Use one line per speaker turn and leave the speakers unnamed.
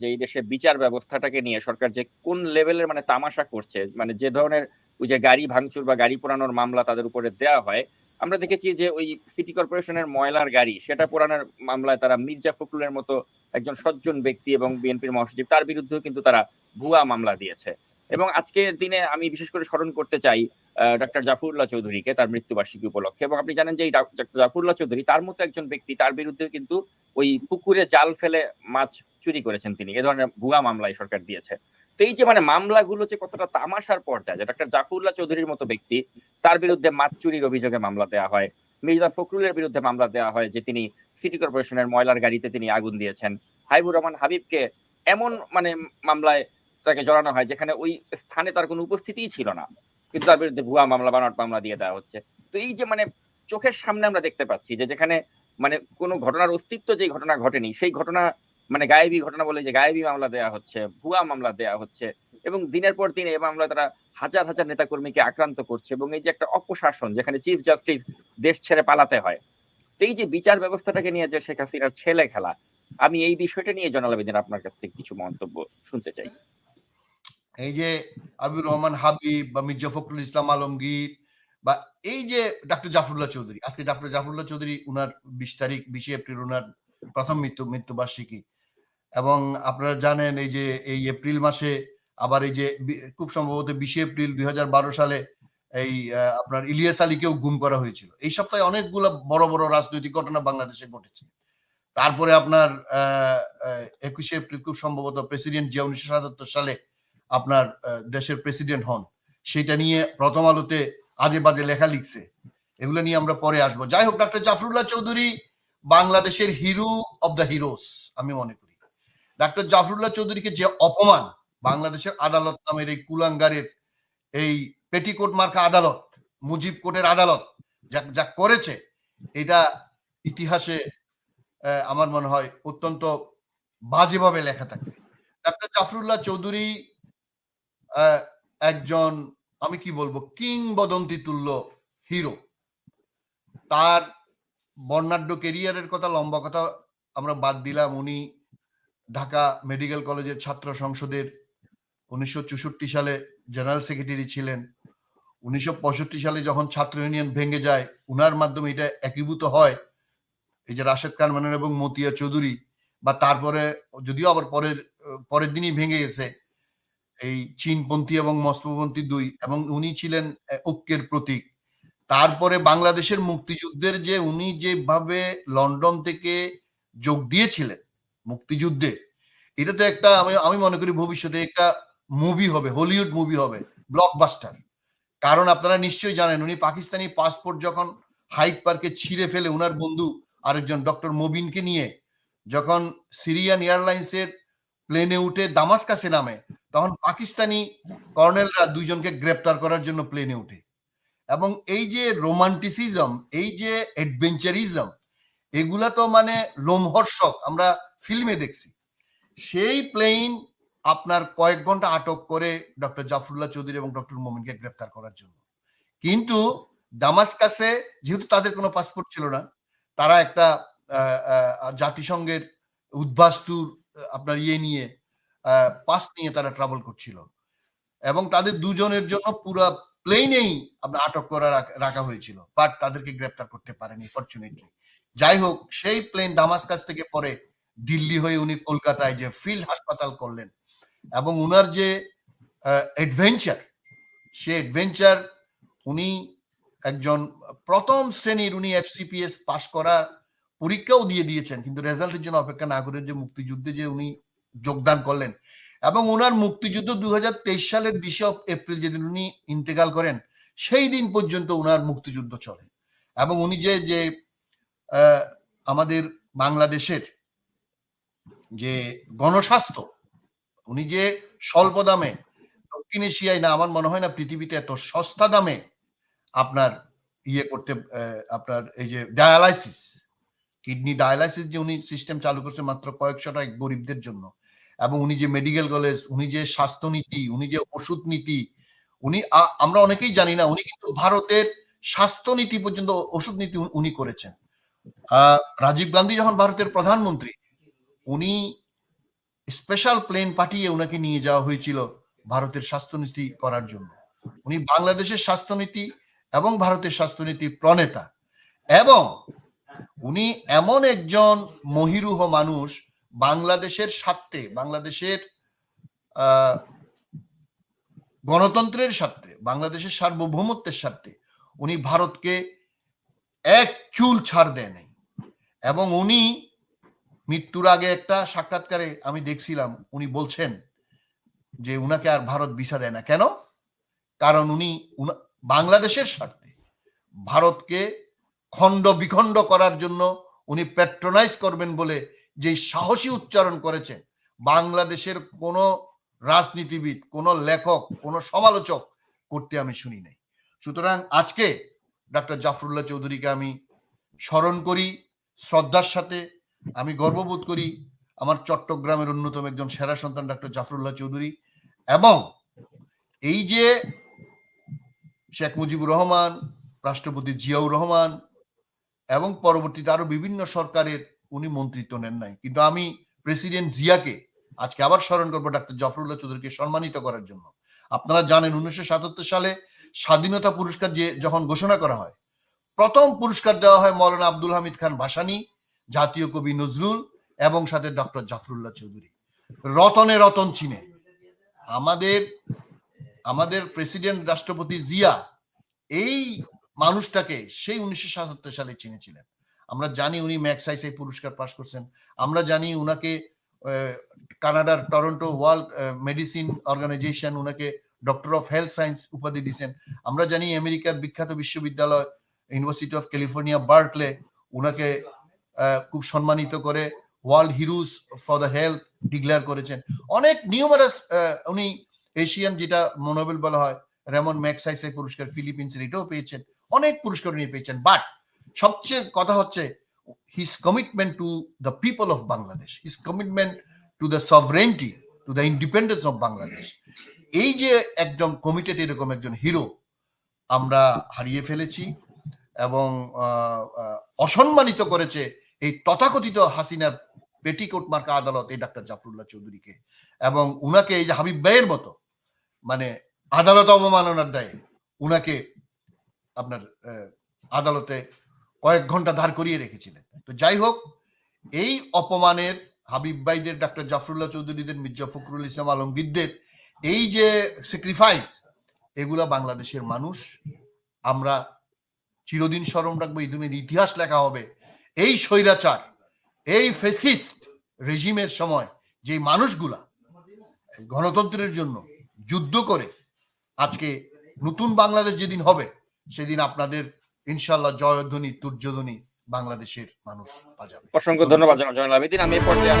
যে এই দেশে বিচার ব্যবস্থাটাকে নিয়ে সরকার যে কোন লেভেলের মানে তামাশা করছে মানে যে ধরনের ওই যে গাড়ি ভাঙচুর বা গাড়ি পোড়ানোর মামলা তাদের উপরে দেওয়া হয়, আমরা দেখেছি যে ওই সিটি কর্পোরেশনের ময়লার গাড়ি, সেটা পোড়ানোর মামলায় তারা মির্জা ফখরুলের মতো একজন সজ্জন ব্যক্তি এবং বিএনপির মহাসচিব, তার বিরুদ্ধেও কিন্তু তারা ভুয়া মামলা দিয়েছে। এবং আজকের দিনে আমি বিশেষ করে স্মরণ করতে চাই ডক্টর জাফরুল্লাহ চৌধুরীকে, তার মৃত্যুবার্ষিকী উপলক্ষে। এবং আপনি জানেন যে এই ডক্টর জাফরুল্লাহ চৌধুরী তার মতো একজন ব্যক্তি, তার বিরুদ্ধে কিন্তু ওই পুকুরে জাল ফেলে মাছ চুরি করেছেন তিনি, এ ধরনের ভুয়া মামলায় সরকার দিয়েছে। তো এই যে মানে মামলাগুলো যে কতটা তামাশার পর্যায়ে যে ডক্টর জাফরুল্লাহ চৌধুরীর মতো ব্যক্তি, তার বিরুদ্ধে মাছ চুরির অভিযোগে মামলা দেওয়া হয়, মির্জা ফখরুলের বিরুদ্ধে মামলা দেওয়া হয়, যে তিনি সিটি কর্পোরেশনের ময়লার গাড়িতে তিনি আগুন দিয়েছেন। হাইবুর রহমান হাবিবকে এমন মানে মামলায় তাকে জড়ানো হয়, যেখানে ওই স্থানে তার কোনো উপস্থিতিই ছিল না, কিন্তু তার বিরুদ্ধে ভুয়া মামলা বানট মামলা দিয়ে দেওয়া হচ্ছে। তো এই যে মানে চোখের সামনে আমরা দেখতে পাচ্ছি যে যেখানে মানে কোনো ঘটনার অস্তিত্ব যে ঘটনা ঘটেনি, সেই ঘটনা মানে গায়েবী ঘটনা বলে যে গায়েবী মামলা দেওয়া হচ্ছে, ভুয়া মামলা দেওয়া হচ্ছে এবং দিনের পর দিন এই মামলা তারা হাজার হাজার নেতাকর্মীকে আক্রান্ত করছে এবং এই যে একটা অপশাসন যেখানে চিফ জাস্টিস দেশ ছেড়ে পালাতে হয়, তো এই যে বিচার ব্যবস্থাটাকে নিয়ে যে শেখ হাসিনার ছেলে খেলা, আমি এই বিষয়টা নিয়ে জনাল আবেদিন আপনার কাছ থেকে কিছু মন্তব্য শুনতে চাই।
এই যে আবির রহমান হাবিব বা মির্জা ফখরুল ইসলাম আলমগীর বা এই যে ডাক্তার জাফরুল্লাহ চৌধুরী, আজকে ডাক্তার জাফরুল্লাহ চৌধুরী উনার বিশ তারিখ, বিশে এপ্রিল উনার প্রথম মৃত্যু, মৃত্যুবার্ষিকী এবং আপনারা জানেন এই যে, এই এপ্রিল মাসে আবার এই যে খুব সম্ভবত বিশে এপ্রিল দুই হাজার বারো সালে এই আপনার ইলিয়াস আলীকেও গুম করা হয়েছিল। এই সপ্তাহে অনেকগুলো বড় বড় রাজনৈতিক ঘটনা বাংলাদেশে ঘটেছে। তারপরে আপনার আহ একুশে এপ্রিল খুব সম্ভবত প্রেসিডেন্ট যে উনিশশো সাতাত্তর সালে আপনার দেশের প্রেসিডেন্ট হন। সেটা নিয়ে প্রথম আলোতে আজে বাজে লেখা লিখছে। এগুলো নিয়ে আমরা পরে আসব। যাই হোক, ডাক্তার জাফরুল্লাহ চৌধুরী বাংলাদেশের হিরো অব দ্য হিরোস আমি মনে করি। ডাক্তার জাফরুল্লাহ চৌধুরীকে যে অপমান বাংলাদেশের আদালত নামের এই কুলাঙ্গারের এই পেটিকোট মার্কা আদালত, মুজিব কোর্টের আদালত যা যা করেছে, এটা ইতিহাসে আমার মনে হয় অত্যন্ত বাজেভাবে লেখা থাকবে। ডাক্তার জাফরুল্লাহ চৌধুরী একজন, আমি কি বলব কিংবদন্তি তুল্য হিরো। তার বর্ণাঢ্য কেরিয়ারের কথা, লম্বা কথা আমরা বাদ দিলাম। উনি ঢাকা মেডিকেল কলেজের ছাত্র সংসদের উনিশশো চৌষট্টি সালে জেনারেল সেক্রেটারি ছিলেন। উনিশশো পঁয়ষট্টি সালে যখন ছাত্র ইউনিয়ন ভেঙে যায়, উনার মাধ্যমে এটা একীভূত হয়। এই যে রাশেদ খান মানের এবং মতিয়া চৌধুরী বা তারপরে যদিও আবার পরের পরের দিনই ভেঙে গেছে, এই চীনপন্থী এবং মস্কোপন্থী দুই এবং উনি ছিলেন ঐক্যের প্রতীক। তারপরে বাংলাদেশের মুক্তিযুদ্ধের যে উনি যেভাবে লন্ডন থেকে যোগ দিয়েছিলেন মুক্তিযুদ্ধে। এটা তো একটা আমি আমি মনে করি ভবিষ্যতে একটা মুভি হবে হলিউড মুভি হবে ব্লকবাস্টার কারণ আপনারা নিশ্চয়ই জানেন, উনি পাকিস্তানি পাসপোর্ট যখন হাইট পার্কে ছিঁড়ে ফেলে, উনার বন্ধু আরেকজন ডক্টর মবিনকে নিয়ে, যখন সিরিয়ান এয়ারলাইন্সের প্লেনে উঠে দামাসকাসে নামে, তখন পাকিস্তানি কর্নেলরা দুইজনকে গ্রেপ্তার করার জন্য প্লেনে উঠে। এবং এই যে রোমান্টিসিজম এই যে অ্যাডভেঞ্চারিজম এগুলা তো মানে লোমহর্ষক। আমরা ফিল্মে দেখছি। সেই প্লেন আপনার কয়েক ঘণ্টা আটক করে ডক্টর জাফরুল্লাহ চৌধুরী এবং ডক্টর মোমিনকে গ্রেপ্তার করার জন্য। কিন্তু দামাসকাসে যেহেতু তাদের কোনো পাসপোর্ট ছিল না, তারা একটা জাতিসংঘের উদ্বাস্তুর আপনার ইয়ে নিয়ে পাস নিয়ে তারা ট্রাভেল করছিল। এবং তাদের দুজনের জন্য পুরো প্লেনেই আপনার আটক করা রাখা হয়েছিল। বাট তাদেরকে গ্রেপ্তার করতে পারেনি ফরচুনেটলি যাই হোক, সেই প্লেন দামাসকাস থেকে পরে দিল্লি হয়ে উনি কলকাতায় যে ফিল্ড হাসপাতাল করলেন এবং উনার যে অ্যাডভেঞ্চার সে অ্যাডভেঞ্চার উনি একজন প্রথম শ্রেণির উনি এফসিপিএস পাশ করা পরীক্ষাও দিয়ে দিয়েছেন, কিন্তু রেজাল্টের জন্য অপেক্ষা না করে যে মুক্তিযুদ্ধে যে উনি যোগদান করলেন। এবং ওনার মুক্তিযুদ্ধ দু হাজার তেইশ সালের বিশে এপ্রিল যেদিন উনি ইন্তেকাল করেন, সেই দিন পর্যন্ত ওনার মুক্তিযুদ্ধ চলে। এবং উনি যে যে আমাদের বাংলাদেশের যে গণস্বাস্থ্য, উনি যে স্বল্প দামে, দক্ষিণ এশিয়ায় না, আমার মনে হয় না পৃথিবীতে এত সস্তা দামে আপনার ইয়ে করতে আপনার এই যে ডায়ালাইসিস, কিডনি ডায়ালাইসিস যে উনি সিস্টেম চালু করছে মাত্র কয়েকশো টাকা গরিবদের জন্য, এবং উনি যে মেডিকেল কলেজ, উনি যে স্বাস্থ্যনীতি, উনি যে ওষুধ নীতি, উনি আমরা অনেকেই জানি না, উনি কিন্তু ভারতের স্বাস্থ্যনীতি পর্যন্ত ওষুধ নীতি উনি করেছেন। রাজীব গান্ধী যখন ভারতের প্রধানমন্ত্রী উনি স্পেশাল প্লেন পাঠিয়ে ওনাকে নিয়ে যাওয়া হয়েছিল ভারতের স্বাস্থ্যনীতি করার জন্য। উনি বাংলাদেশের স্বাস্থ্যনীতি এবং ভারতের স্বাস্থ্যনীতির প্রণেতা এবং উনি এমন একজন মহিরুহ মানুষ বাংলাদেশের স্বার্থে, বাংলাদেশের গণতন্ত্রের স্বার্থে, বাংলাদেশের সার্বভৌমত্বের স্বার্থে উনি ভারতকে এক চুল ছাড় দেয় নাই। এবং উনি মৃত্যুর আগে একটা সাক্ষাৎকারে আমি দেখছিলাম, উনি বলছেন যে উনাকে আর ভারত ভিসা দেয় না। কেন? কারণ উনি বাংলাদেশের স্বার্থে ভারতকে খণ্ড বিখণ্ড করার জন্য উনি প্যাট্রোনাইজ করবেন বলে যে সাহসী উচ্চারণ করেছেন, বাংলাদেশের কোনো রাজনীতিবিদ, কোনো লেখক, কোনো সমালোচক করতে আমি শুনি নাই। সুতরাং আজকে ডাক্তার জাফরুল্লাহ চৌধুরীকে আমি স্মরণ করি, শ্রদ্ধার সাথে আমি গর্ববোধ করি আমার চট্টগ্রামের অন্যতম একজন সেরা সন্তান ডাক্তার জাফরুল্লাহ চৌধুরী এবং এই যে শেখ মুজিবুর রহমান, রাষ্ট্রপতি জিয়াউর রহমান এবং পরবর্তীতে আরও বিভিন্ন সরকারের উনি মন্ত্রিত্ব নেন নাই। কিন্তু আমি প্রেসিডেন্ট জিয়াকে আজকে আবার স্মরণ করব ডাক্তার জাফরুল্লাহ চৌধুরীকে সম্মানিত করার জন্য। আপনারা জানেন উনিশশো সাতাত্তর সালে স্বাধীনতা পুরস্কার যে যখন ঘোষণা করা হয়, প্রথম পুরস্কার দেওয়া হয় মৌলানা আব্দুল হামিদ খান ভাসানী। জাতীয় কবি নজরুল এবং সাথে ডক্টর জাফরুল্লাহ চৌধুরী। রতনে রতন চিনে। আমাদের আমাদের প্রেসিডেন্ট রাষ্ট্রপতি জিয়া এই মানুষটাকে সেই উনিশশো সাতাত্তর সালে চিনেছিলেন। আমরা জানি উনি ম্যাক্সাইস পুরস্কার পাশ করছেন। আমরা জানি উনাকে কানাডার টরন্টো ওয়ার্ল্ড মেডিসিন অর্গানাইজেশন উনাকে ডক্টর অফ হেলথ সায়েন্স উপাধি দিয়েছেন আমরা জানি আমেরিকার বিখ্যাত বিশ্ববিদ্যালয়, ইউনিভার্সিটি অফ ক্যালিফোর্নিয়া, বার্কলে, উনাকে খুব সম্মানিত করে world heroes for the health declare করেছেন। অনেক নিউমারাস উনি এশিয়ান যেটা মনোবেল বলা হয়, রেমন ম্যাক্সাইস এই পুরস্কার ফিলিপিন্সের এটাও পেয়েছেন, অনেক পুরস্কার উনি পেয়েছেন। বাট সবচেয়ে কথা হচ্ছে his commitment to the people of Bangladesh his commitment to the sovereignty to the independence of Bangladesh এই যে একজন কমিটেড এরকম একজন হিরো আমরা হারিয়ে ফেলেছি এবং অসম্মানিত করেছে এই তথাকথিত হাসিনার পেটিকোট মার্কা আদালত এই ডাক্তার জাফরুল্লাহ চৌধুরীকে এবং উনাকে এই যে হাবিব ভাইয়ের মতো মানে আদালত অবমাননার দায়ে উনাকে আপনার আদালতে কয়েক ঘণ্টা দাঁড় করিয়ে রেখেছিলেন। তো যাই হোক, এই অপমানের হাবিব ভাইদের, ডাক্তার জাফরুল্লাহ চৌধুরীদের, মির্জা ফখরুল ইসলাম আলমগীরদের, এই যে স্যাক্রিফাইস এগুলা বাংলাদেশের মানুষ, আমরা চিরদিন স্মরণ রাখব, এই ইতিহাস লেখা হবে। এই স্বৈরাচার, এই ফেসিস্ট রেজিমের সময় যে মানুষগুলা গণতন্ত্রের জন্য যুদ্ধ করে, আজকে নতুন বাংলাদেশ যেদিন হবে, সেদিন আপনাদের ইনশাল্লাহ জয়ধ্বনি, তুর্যধ্বনি বাংলাদেশের মানুষ
অসংখ্য ধন্যবাদ জনাব আবেদিন। আমি পর্যায়ে